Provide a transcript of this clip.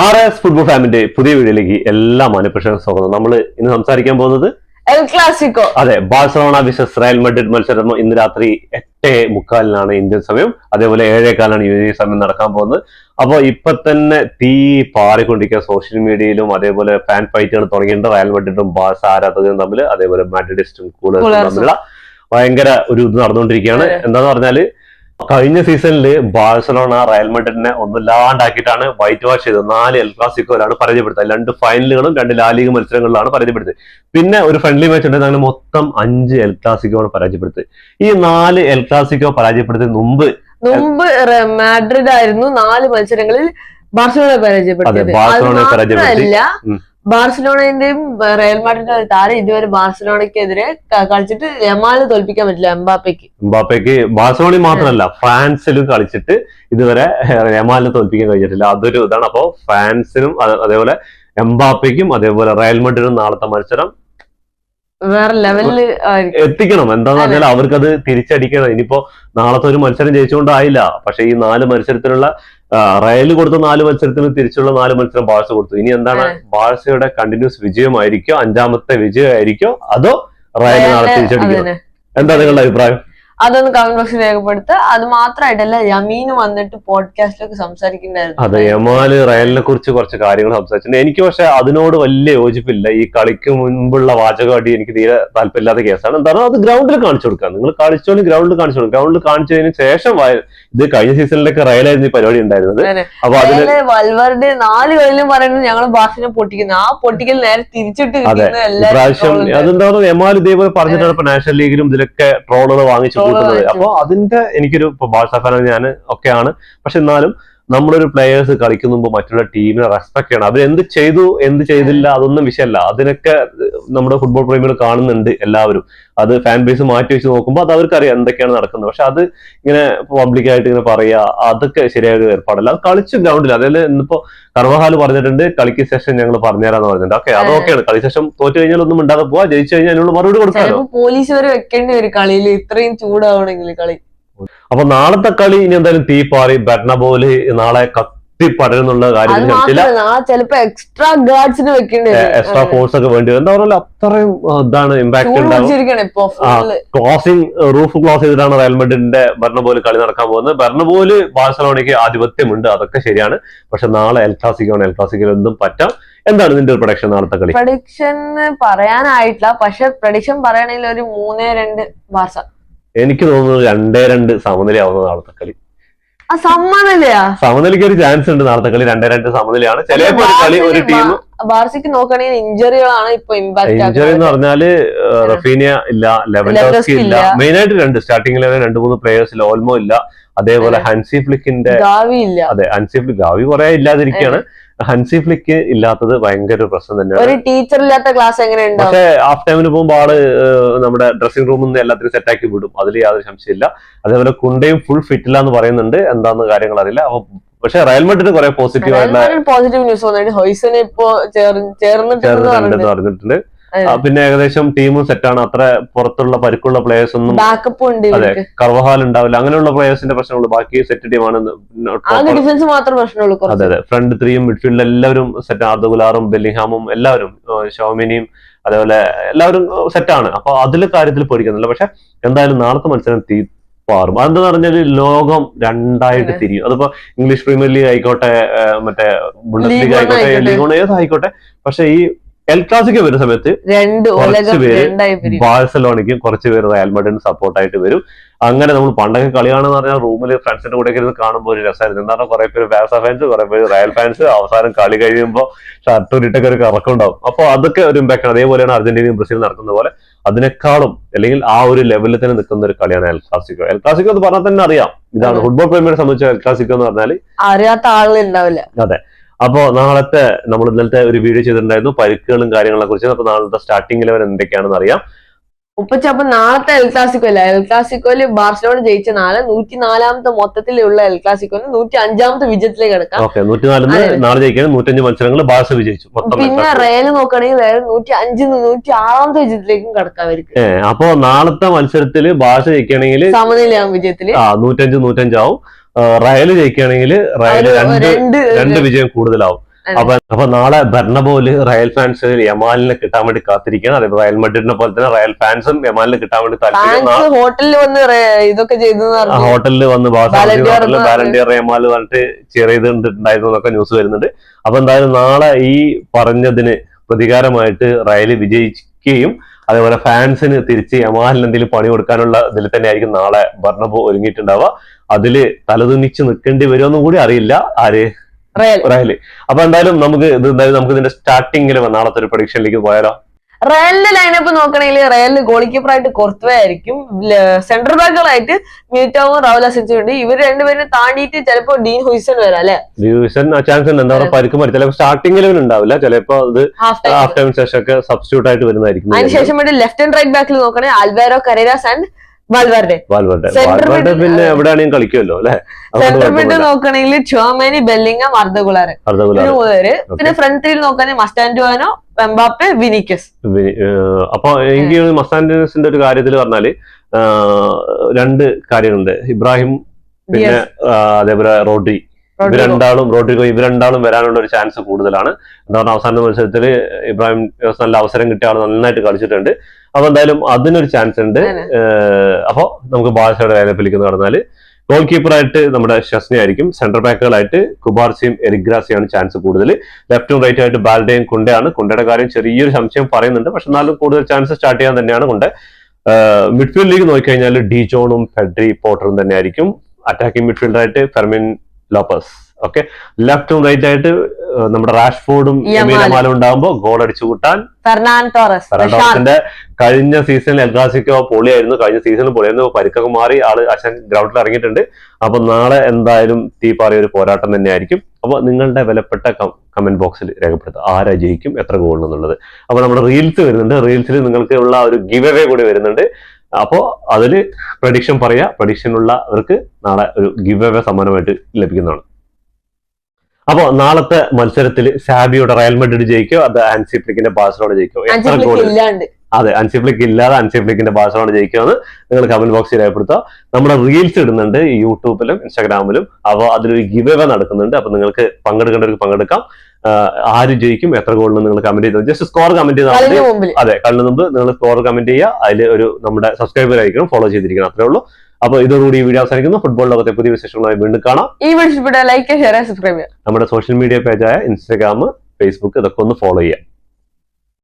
R S football ഫാമിന്റെ പുതിയ വീഡിയോയിലേക്ക് എല്ലാ മാനപ്രശ്നം സ്വാഗതം. നമ്മൾ ഇന്ന് സംസാരിക്കാൻ പോകുന്നത് എൽ ക്ലാസിക്കോ അതെ ബാഴ്സലോണ വിസസ് റയൽ മഡ്രിഡ് മത്സരം ഇന്ന് രാത്രി എട്ട് മുക്കാലിനാണ് ഇന്ത്യൻ സമയം. അതേപോലെ ഏഴേക്കാലാണ് യു എ സമയം നടക്കാൻ പോകുന്നത്. അപ്പോൾ ഇപ്പൊ തന്നെ തീ പാറിക്കൊണ്ടിരിക്കുക സോഷ്യൽ മീഡിയയിലും അതേപോലെ ഫാൻ ഫൈറ്റുകൾ തുടങ്ങിയിട്ടുണ്ട്. റയൽ മഡ്രിഡും ബാഴ്സ ആരാധകരും തമ്മിൽ അതേപോലെ മാഡ്രിഡിസ്റ്റും കൂളേഴ്സും. തമ്മിലുള്ള ഭയങ്കര ഒരു ഇത് നടന്നുകൊണ്ടിരിക്കുകയാണ്. എന്താന്ന് പറഞ്ഞാൽ കഴിഞ്ഞ സീസണിൽ ബാഴ്സലോണ റയൽ മഡ്രിഡിനെ ഒന്നില്ലാണ്ടാക്കിയിട്ടാണ് വൈറ്റ് വാഷ് ചെയ്തത്. നാല് എൽ ക്ലാസിക്കോയിലാണ് പരാജയപ്പെടുത്തത്. രണ്ട് ഫൈനലുകളും രണ്ട് ലാലിഗ് മത്സരങ്ങളിലാണ് പരാജയപ്പെടുത്തത്. പിന്നെ ഒരു ഫ്രണ്ട്ലി മാച്ച് ഉണ്ട്. അങ്ങനെ മൊത്തം അഞ്ച് എൽ ക്ലാസിക്കോ ആണ് പരാജയപ്പെടുത്തത്. ഈ നാല് എൽ ക്ലാസിക്കോ പരാജയപ്പെടുന്നതിന് മുമ്പ് മുമ്പ് മാഡ്രിഡ് ആയിരുന്നു നാല് മത്സരങ്ങളിൽ ബാഴ്സലോണ പരാജയപ്പെടുത്തിയത്. ബാഴ്സലോണ പരാജയപ്പെടുത്തി. ബാർസലോണന്റെയും റയൽ മാഡ്രിഡിന്റെ ഒരു താരം ഇതുവരെ ബാർസലോണയ്ക്കെതിരെ കളിച്ചിട്ട് എമാൽ തോൽപ്പിക്കാൻ പറ്റില്ല എംബാപ്പയ്ക്ക് എംബാപ്പയ്ക്ക് ബാഴ്സലോണി മാത്രമല്ല ഫ്രാൻസിലും കളിച്ചിട്ട് ഇതുവരെ യമാലിനെ തോൽപ്പിക്കാൻ കഴിഞ്ഞിട്ടില്ല. അതൊരു ഇതാണ്. അപ്പോ ഫ്രാൻസിനും അതേപോലെ എംബാപ്പയ്ക്കും അതേപോലെ റയൽ മാഡ്രിഡിനും നാളത്തെ മത്സരം വേറെ ലെവലിൽ എത്തിക്കണം. എന്താന്ന് പറഞ്ഞാൽ അവർക്കത് തിരിച്ചടിക്കണം. ഇനിയിപ്പോ നാളത്തെ ഒരു മത്സരം ജയിച്ചുകൊണ്ടായില്ല. പക്ഷെ ഈ നാല് മത്സരത്തിലുള്ള റയൽ കൊടുത്ത നാല് മത്സരത്തിന് തിരിച്ചുള്ള നാല് മത്സരം ബാഴ്സ കൊടുത്തു. ഇനി എന്താണ്? ബാഴ്സയുടെ കണ്ടിന്യൂസ് വിജയമായിരിക്കോ? അഞ്ചാമത്തെ വിജയമായിരിക്കോ? അതോ റയൽ നാളെ തിരിച്ചടിക്കും എന്താ നിങ്ങളുടെ അഭിപ്രായം? അതൊന്ന് കമന്റ് ബോക്സിൽ രേഖപ്പെടുത്തുക അത് മാത്രമായിട്ടല്ല യമീന് വന്നിട്ട് പോഡ്കാസ്റ്റിലൊക്കെ അതെ സംസാരിക്കുന്നുണ്ടായിരുന്നു. യമാൽ റയലിനെ കുറിച്ച് കുറച്ച് കാര്യങ്ങൾ സംസാരിച്ചിട്ടുണ്ട്. എനിക്ക് പക്ഷെ അതിനോട് വലിയ യോജിപ്പില്ല. ഈ കളിക്ക് മുൻപുള്ള വാചകമായിട്ട് എനിക്ക് തീരെ താല്പര്യമില്ലാത്ത കേസാണ്. എന്താണ് അത് ഗ്രൗണ്ടിൽ കാണിച്ചു കൊടുക്കാം നിങ്ങൾ കളിച്ചോളും ഗ്രൗണ്ടിൽ കാണിച്ചു കൊടുക്കുക. ഗ്രൗണ്ടിൽ കാണിച്ചതിന് ശേഷം ഇത് കഴിഞ്ഞ സീസണിലൊക്കെ റയലായിരുന്നു ഈ പരിപാടി ഉണ്ടായിരുന്നത്. അതെ. അപ്പൊ അതിന് വൽവറിന്റെ വൽവറുടെ നാല് കളിലും പറയുന്നത് ഞങ്ങൾ ബാസിനെ പൊട്ടിക്കുന്നു. ആ പൊട്ടിക്കൽ നേരെ തിരിച്ചിട്ട് അതെ. ഉണ്ട്. അതെന്താ പറയുക എമാൽ ഇതേപോലെ പറഞ്ഞിട്ടാണ് ഇപ്പൊ നാഷണൽ ലീഗിലും ഇതിലൊക്കെ ട്രോളുകൾ വാങ്ങിച്ചു. കൂട്ടുന്നത്. അപ്പൊ അതിന്റെ എനിക്കൊരു ഇപ്പൊ ബാഴ്സ ഫാനാണ് ഞാൻ ഒക്കെയാണ്. പക്ഷെ എന്നാലും നമ്മളൊരു പ്ലേയേഴ്സ് കളിക്കുന്ന മുമ്പ് മറ്റുള്ള ടീമിനെ റെസ്പെക്ട് ചെയ്യണം. അവർ എന്ത് ചെയ്തു എന്ത് ചെയ്തില്ല അതൊന്നും വിഷയമല്ല. അതിനൊക്കെ നമ്മുടെ ഫുട്ബോൾ പ്രേമികൾ കാണുന്നുണ്ട് എല്ലാവരും. അത് ഫാൻ ബേസ് മാറ്റി വെച്ച് നോക്കുമ്പോൾ അത് അവർക്കറിയാം എന്തൊക്കെയാണ് നടക്കുന്നത്. പക്ഷെ അത് ഇങ്ങനെ പബ്ലിക്കായിട്ട് ഇങ്ങനെ പറയുക അതൊക്കെ ശരിയായ ഏർപ്പാടല്ല. അത് കളിച്ചു ഗ്രൗണ്ടിൽ അതായത് ഇന്നിപ്പോ കർവഹാൽ പറഞ്ഞിട്ടുണ്ട് കളിക്ക് ശേഷം ഞങ്ങൾ പറഞ്ഞുതരാന്ന് പറഞ്ഞിട്ടുണ്ട്. ഓക്കെ അതൊക്കെയാണ് കളി ശേഷം തോറ്റു കഴിഞ്ഞാൽ ഒന്നും ഉണ്ടാകാതെ പോവാ. ജയിച്ചു കഴിഞ്ഞാൽ അതിനുള്ള മറുപടി കൊടുക്കാം പോലീസ് വരെ വെക്കേണ്ടി വരും കളിയിൽ ഇത്രയും ചൂടാവണമെങ്കിൽ കളി. അപ്പൊ നാളത്തെ കളി ഇനി എന്തായാലും തീ പാറി പോലെ നാളെ കത്തി പടരുന്നുള്ള കാര്യം ചിലപ്പോ എക്സ്ട്രാ ഗാർഡ്സിന് വെക്കേണ്ടി എക്സ്ട്രാ ഫോഴ്സ് ഒക്കെ വേണ്ടി എന്താ പറയുക അത്രയും ഇതാണ് ഇമ്പാക്ട് ഉണ്ടാവും ക്ലോസിംഗ് റൂഫ് ക്ലോസ് ചെയ്തിട്ടാണ് റയൽ മഡ്രിഡിന്റെ പോലെ കളി നടക്കാൻ പോകുന്നത്. പോലെ ബാഴ്സലോണയ്ക്ക് ആധിപത്യമുണ്ട് അതൊക്കെ ശരിയാണ്. പക്ഷെ നാളെ എൽ ക്ലാസിക്കാണ് എൽ എന്തും പറ്റാം. എന്താണ് നിന്റെ ഒരു പ്രൊഡക്ഷൻ നാളത്തെ കളി? പ്രൊഡിക്ഷൻ പറയാനായിട്ടില്ല. പക്ഷെ പ്രൊഡിക്ഷൻ പറയണെങ്കിൽ ഒരു മൂന്ന് രണ്ട് ബാർസ എനിക്ക് തോന്നുന്നത് രണ്ടേ രണ്ട് സമനിലയാവുന്ന നാളത്തെ കളി സമനിലയ്ക്ക് ഒരു ചാൻസ് ഉണ്ട് നാളത്തെ കളി രണ്ടേ രണ്ട് സമനിലയാണ്. ചിലപ്പോ ഒരു കളി ഒരു ടീം ബാർസയ്ക്ക് നോക്കുകയാണെങ്കിൽ ഇഞ്ചറികളാണ് ഇപ്പൊ ഇഞ്ചറി എന്ന് പറഞ്ഞാൽ റഫീനിയ ഇല്ല ലെവൻഡോസ്കി ഇല്ല. ഇല്ല. മെയിൻ ആയിട്ട് രണ്ട് സ്റ്റാർട്ടിംഗ് ലെവൽ രണ്ട് മൂന്ന് പ്ലേയേഴ്സിൽ ഓൾമോ ഇല്ല. അതേപോലെ അതെ. ഹൻസി ഫ്ലിക്കിന്റെ ഗാവി ഇല്ല. അതെ ഹൻസി ഫ്ലിക് ഗാവി കുറെ ഇല്ലാതിരിക്കുകയാണ്. ഹൻസി ഫ്ലിക്ക് ഇല്ലാത്തത് ഭയങ്കര ഒരു പ്രശ്നം തന്നെയാണ്. ഒരു ടീച്ചർ ഇല്ലാത്ത ക്ലാസ് എങ്ങനെ പക്ഷെ ഹാഫ് ടൈമിന് പോകുമ്പോൾ ആൾ നമ്മുടെ ഡ്രസ്സിംഗ് റൂമിൽ നിന്ന് എല്ലാത്തിനും സെറ്റാക്കി വിടും. അതിൽ യാതൊരു സംശയമില്ല അതേപോലെ കുണ്ടയും ഫുൾ ഫിറ്റില്ല എന്ന് പറയുന്നുണ്ട്. എന്താന്ന് കാര്യങ്ങൾ അറിയില്ല. അപ്പൊ പക്ഷെ റയൽ മഡ്രിഡ് കുറെ പോസിറ്റീവ് ആയിട്ടുള്ള പോസിറ്റീവ് ന്യൂസ് വന്നിട്ട് ഹൊയ്സനെ ഇപ്പോ ചേർ- ചേർന്നിട്ടുണ്ടെന്ന് ചേർന്നിട്ടുണ്ടെന്ന് പറഞ്ഞിട്ട് പറഞ്ഞിട്ടുണ്ട്. പിന്നെ ഏകദേശം ടീമും സെറ്റാണ് അത്ര പുറത്തുള്ള പരിക്കുള്ള പ്ലേയേഴ്സ് ഒന്നും അതെ കർവഹാൽ ഉണ്ടാവില്ല. അങ്ങനെയുള്ള പ്ലേയേഴ്സിന്റെ പ്രശ്നമുള്ളൂ. ബാക്കി സെറ്റ് ടീമാണ് ഡിഫൻസ് മാത്രം പ്രശ്നമുള്ളൂ അതെ അതെ. ഫ്രണ്ട് ത്രീയും മിഡ്ഫീൽഡിൽ എല്ലാവരും സെറ്റ് ആർദുഗുലാറും ബെല്ലിഹാമും എല്ലാവരും ഏഹ് ഷോമിനിയും അതേപോലെ എല്ലാവരും സെറ്റാണ് അപ്പൊ അതിലെ കാര്യത്തിൽ പേടിക്കുന്നില്ല. പക്ഷെ എന്തായാലും നാളത്തെ മത്സരം തീ പാറും. അതെന്താ പറഞ്ഞാൽ ലോകം രണ്ടായിട്ട്. തിരിയും. അതിപ്പോ ഇംഗ്ലീഷ് പ്രീമിയർ ലീഗ് ആയിക്കോട്ടെ മറ്റേ ബുണ്ടസ് ലീഗ് ആയിക്കോട്ടെ. ലീഗ് ഏതായിക്കോട്ടെ പക്ഷെ ഈ എൽ ക്ലാസിക്ക് വരുന്ന സമയത്ത് കുറച്ച് പേര് ബാഴ്സലോണയ്ക്കും കുറച്ച് പേര് റയൽ മഡ്രിഡിന് സപ്പോർട്ടായിട്ട് വരും. അങ്ങനെ നമ്മൾ പണ്ടൊക്കെ കളിയാണെന്ന് പറഞ്ഞാൽ റൂമിൽ ഫ്രണ്ട്സിന്റെ കൂടെ ഇരുന്ന് കാണുമ്പോൾ ഒരു രസമായിരുന്നു. എന്താണ് കുറെ പേര് ബാഴ്സ ഫാൻസ് കുറെ പേര് റയൽ ഫാൻസ് അവസാനം കളി കഴിയുമ്പോൾ ഷർട്ട് ഇട്ടൊക്കെ ഒരു കറക്കം ഉണ്ടാവും. അപ്പോൾ അതൊക്കെ ഒരു ഇമ്പാക്ട് അതേപോലെയാണ് അർജന്റീനയും ബ്രസീലും നടക്കുന്ന പോലെ അതിനേക്കാളും അല്ലെങ്കിൽ ആ ഒരു ലെവലിൽ തന്നെ നിൽക്കുന്ന ഒരു കളിയാണ് എൽ ക്ലാസിക്കോ. എൽ ക്ലാസിക്കോ എന്ന് പറഞ്ഞാൽ തന്നെ അറിയാം. ഇതാണ് ഫുട്ബോൾ പ്രേമിയെ സംബന്ധിച്ച് എൽ ക്ലാസിക്കോ എന്ന് പറഞ്ഞാൽ അറിയാത്ത ആളുകൾ ഉണ്ടാവില്ല. അപ്പോ നാളത്തെ നമ്മൾ ഇന്നലത്തെ ഒരു വീഡിയോ ചെയ്തിട്ടുണ്ടായിരുന്നു. പരിക്കുകളും കാര്യങ്ങളെ കുറിച്ച്. അപ്പൊ നാളത്തെ സ്റ്റാർട്ടിംഗ് ലെവൽ എന്തൊക്കെയാണെന്ന് അറിയാം. ഉപ്പച്ച അപ്പൊ നാളത്തെ എൽ ക്ലാസിക്കോ അല്ല? എൽ ക്ലാസിക്കോയിൽ ബാർസലോണ ജയിച്ച നാളെ നൂറ്റി നാലാമത്തെ മൊത്തത്തിലുള്ള എൽ ക്ലാസിക്കോന് നൂറ്റി അഞ്ചാമത്തെ വിജയത്തിലേക്ക് കിടക്കാം. മത്സരങ്ങൾ വിജയിച്ചു. പിന്നെ. റയൽ നോക്കുകയാണെങ്കിൽ റയൽ നൂറ്റി അഞ്ചിന്ന് നൂറ്റി ആറാമത്തെ വിജയത്തിലേക്കും കിടക്കാം അവർക്ക്. അപ്പോ നാളത്തെ മത്സരത്തിൽ ബാഴ്സ ജയിക്കണെങ്കിൽ സമനിലയാവും വിജയത്തിൽ. നൂറ്റഞ്ച് നൂറ്റഞ്ചാവും. റയൽ ജയിക്കുകയാണെങ്കിൽ റയൽ രണ്ട് രണ്ട് വിജയം കൂടുതലാവും. അപ്പൊ അപ്പൊ നാളെ ബെർണബോൽ റയൽ ഫാൻസ് യമാലിനെ കിട്ടാൻ വേണ്ടി കാത്തിരിക്കുകയാണ്. അതായത് റയൽ മഡ്രിഡിനെ പോലെ തന്നെ റയൽ ഫാൻസും യമാലിനെ കിട്ടാൻ വേണ്ടി താല്പര്യം ഹോട്ടലിൽ വന്ന് ഇതൊക്കെ ചെയ്തു ഹോട്ടലിൽ വന്ന് ബാലൻഡിയർ റയമാൽ പറഞ്ഞിട്ട് ചെയർ ചെയ്തിട്ടുണ്ടായിരുന്നു എന്നൊക്കെ ന്യൂസ് വരുന്നുണ്ട്. അപ്പൊ എന്തായാലും നാളെ ഈ പറഞ്ഞതിന് പ്രതികാരമായിട്ട് റയൽ വിജയിക്കുകയും അതേപോലെ ഫാൻസിന് തിരിച്ച് യമാലിന് എന്തെങ്കിലും പണി കൊടുക്കാനുള്ള ഇതിൽ തന്നെ ആയിരിക്കും നാളെ ബർണബോ ഒരുങ്ങിയിട്ടുണ്ടാവുക. അതിൽ തലതുന്നിച്ച് നിൽക്കേണ്ടി വരുമെന്നും കൂടി അറിയില്ല. ആര്? റയൽ. അപ്പൊ എന്തായാലും നമുക്ക് ഇത് എന്തായാലും നമുക്ക് ഇതിന്റെ സ്റ്റാർട്ടിങ്ങിൽ നാളത്തെ ഒരു പ്രൊഡിക്ഷനിലേക്ക് പോയാലോ? റയലിന്റെ ലൈനപ്പ് നോക്കണമെങ്കിൽ റയലിന് ഗോൾ കീപ്പറായിട്ട് കൊർത്തുവേ ആയിരിക്കും. സെൻട്രൽ ബാക്കുകളായിട്ട് മിലിറ്റാവും റൗല ഉണ്ട്. ഇവർ രണ്ടുപേരും താണ്ടിയിട്ട് ചിലപ്പോ ഡീൻ ഹുസൻ വരാം അല്ലെ? ചാൻസ് ഉണ്ട്. എന്താ പറയുക പരിക്ക് പറ്റും ചിലപ്പോൾ സ്റ്റാർട്ടിങ്ങിൽ ഉണ്ടാവില്ല. ചിലപ്പോ അത് ഹാഫ് ടൈം ഹാഫ് ശേഷം ഒക്കെ സബ്സ്റ്റിറ്റ്യൂട്ട് ആയിട്ട് വരുന്നതായിരിക്കും. അതിനുശേഷം വേണ്ടി ലെഫ്റ്റ് ആൻഡ് റൈറ്റ് ബാക്കിൽ നോക്കണേ Alvaro Carreras and Valverde Valverde പിന്നെ എവിടെയാണെങ്കിലും കളിക്കുമല്ലോ അല്ലെ? സെന്റർ മിഡ് നോക്കണമെങ്കിൽ ചുവമേനി ബെല്ലിംഗം അർദ്ധകുളാറ് മൂന്നുപേര് പിന്നെ ഫ്രണ്ട് ത്രീയിൽ നോക്കുകയാണെങ്കിൽ മസ്റ്റാൻഡുവാനോ വെമ്പാപ്പെ വിനിക്കസ് അപ്പൊ എനിക്ക് മസ്റ്റാൻഡിനസിന്റെ ഒരു കാര്യത്തിൽ പറഞ്ഞാൽ രണ്ട് കാര്യങ്ങളുണ്ട്. ഇബ്രാഹിം പിന്നെ അതേപോലെ റോഡ്രി ഇവർ രണ്ടാളും റോഡ്രിഗോ ഇവർ രണ്ടാളും വരാനുള്ള ഒരു ചാൻസ് കൂടുതലാണ്. എന്താ പറഞ്ഞാൽ അവസാന മത്സരത്തിൽ ഇബ്രാഹിം നല്ല അവസരം കിട്ടിയ ആൾ നന്നായിട്ട് കളിച്ചിട്ടുണ്ട്. അപ്പൊ എന്തായാലും അതിനൊരു ചാൻസ് ഉണ്ട്. അപ്പോ നമുക്ക് ബാഴ്സയുടെ ലൈനപ്പിലേക്ക് നടന്നാൽ ഗോൾ കീപ്പറായിട്ട് നമ്മുടെ ഷസ്നി ആയിരിക്കും. സെന്റർ ബാക്കുകളായിട്ട് കുബാർസിയും എരിഗ്രാസിയാണ് ചാൻസ് കൂടുതൽ. ലെഫ്റ്റും റൈറ്റും ആയിട്ട് ബാൽഡയും കുണ്ടയാണ്. കുണ്ടയുടെ കാര്യം ചെറിയൊരു സംശയം പറയുന്നുണ്ട്. പക്ഷെ എന്നാലും കൂടുതൽ ചാൻസ് സ്റ്റാർട്ട് ചെയ്യാൻ തന്നെയാണ് കൊണ്ട്. മിഡ്ഫീൽഡിലേക്ക് നോക്കിക്കഴിഞ്ഞാൽ ഡി ജോണും ഫെഡ്രി പോട്ടറും തന്നെയായിരിക്കും അറ്റാക്കിംഗ് മിഡ്ഫീൽഡറായിട്ട് ഫെർമിൻ ലോപ്പസ് ഓക്കെ ലെഫ്റ്റും റൈറ്റ് ആയിട്ട് നമ്മുടെ റാഷ്ഫോർഡും യമാലും. ഉണ്ടാകുമ്പോൾ ഗോൾ അടിച്ചു കൂട്ടാൻ ഫെർണാൻ ടോറസ് പ്രശാന്ത്. കഴിഞ്ഞ സീസണിൽ എൽഗാസിക്കോ പൊളിയായിരുന്നു. കഴിഞ്ഞ സീസണിൽ പൊളിയായിരുന്നു. പരിക്കൊക്കെ മാറി ആൾ അച്ഛൻ ഗ്രൗണ്ടിൽ ഇറങ്ങിയിട്ടുണ്ട്. അപ്പൊ നാളെ എന്തായാലും തീ പാറിയ ഒരു പോരാട്ടം തന്നെയായിരിക്കും. അപ്പൊ നിങ്ങളുടെ വിലപ്പെട്ട കമന്റ് ബോക്സിൽ രേഖപ്പെടുത്തുക. ആരാ ജയിക്കും എത്ര ഗോൾ എന്നുള്ളത് അപ്പൊ നമ്മുടെ റീൽസ് വരുന്നുണ്ട്. റീൽസിൽ നിങ്ങൾക്ക് ഉള്ള ഒരു ഗിവ് അവേ കൂടി വരുന്നുണ്ട്. അപ്പോ അതിൽ പ്രഡിക്ഷൻ പറയാ പ്രഡിക്ഷൻ ഉള്ളവർക്ക് നാളെ ഒരു ഗിവ് അവേ സമ്മാനമായിട്ട് ലഭിക്കുന്നതാണ്. അപ്പോ നാളത്തെ മത്സരത്തിൽ സാബിയുടെ റയൽ മഡ്രിഡ് ജയിക്കോ അത് അൻസിഫ്ലിക്കിന്റെ ബാഴ്സലോണ ജയിക്കോ? എത്ര ഗോൾ അതെ അൻസിഫ്ലിക്ക് ഇല്ലാതെ അൻസിഫ്ലിക്കിന്റെ ബാഴ്സലോണ ജയിക്കുമെന്ന് നിങ്ങൾ കമന്റ് ബോക്സിൽ രേഖപ്പെടുത്തുക. നമ്മുടെ റീൽസ് ഇടുന്നുണ്ട് യൂട്യൂബിലും ഇൻസ്റ്റാഗ്രാമിലും. അപ്പോൾ അതിലൊരു ഗിവ് അവേ നടക്കുന്നുണ്ട്. അപ്പൊ നിങ്ങൾക്ക് പങ്കെടുക്കേണ്ടവർക്ക് പങ്കെടുക്കാം. ആര് ജയിക്കും എത്ര ഗോളിന് നിങ്ങൾ കമന്റ് ചെയ്തത് ജസ്റ്റ് സ്കോർ കമന്റ് ചെയ്താൽ അതെ കളിന് മുമ്പ് നിങ്ങൾ സ്കോർ കമന്റ് ചെയ്യുക. അതിൽ ഒരു നമ്മുടെ സബ്സ്ക്രൈബർ ആയിരിക്കണം ഫോളോ ചെയ്തിരിക്കണം. അത്രേ ഉള്ളൂ. അപ്പൊ ഇതോടുകൂടി ഈ വീഡിയോ അവസാനിക്കുന്നു. ഫുട്ബോൾ ലോകത്തെ പുതിയ വിശേഷങ്ങളായി വീണ്ടും കാണാം. ഈ വീഡിയോ ലൈക്ക് ഷെയർ സബ്സ്ക്രൈബ് ചെയ്യുക. നമ്മുടെ സോഷ്യൽ മീഡിയ പേജായ ഇൻസ്റ്റാഗ്രാം ഫേസ്ബുക്ക് ഇതൊക്കെ ഒന്ന് ഫോളോ ചെയ്യാം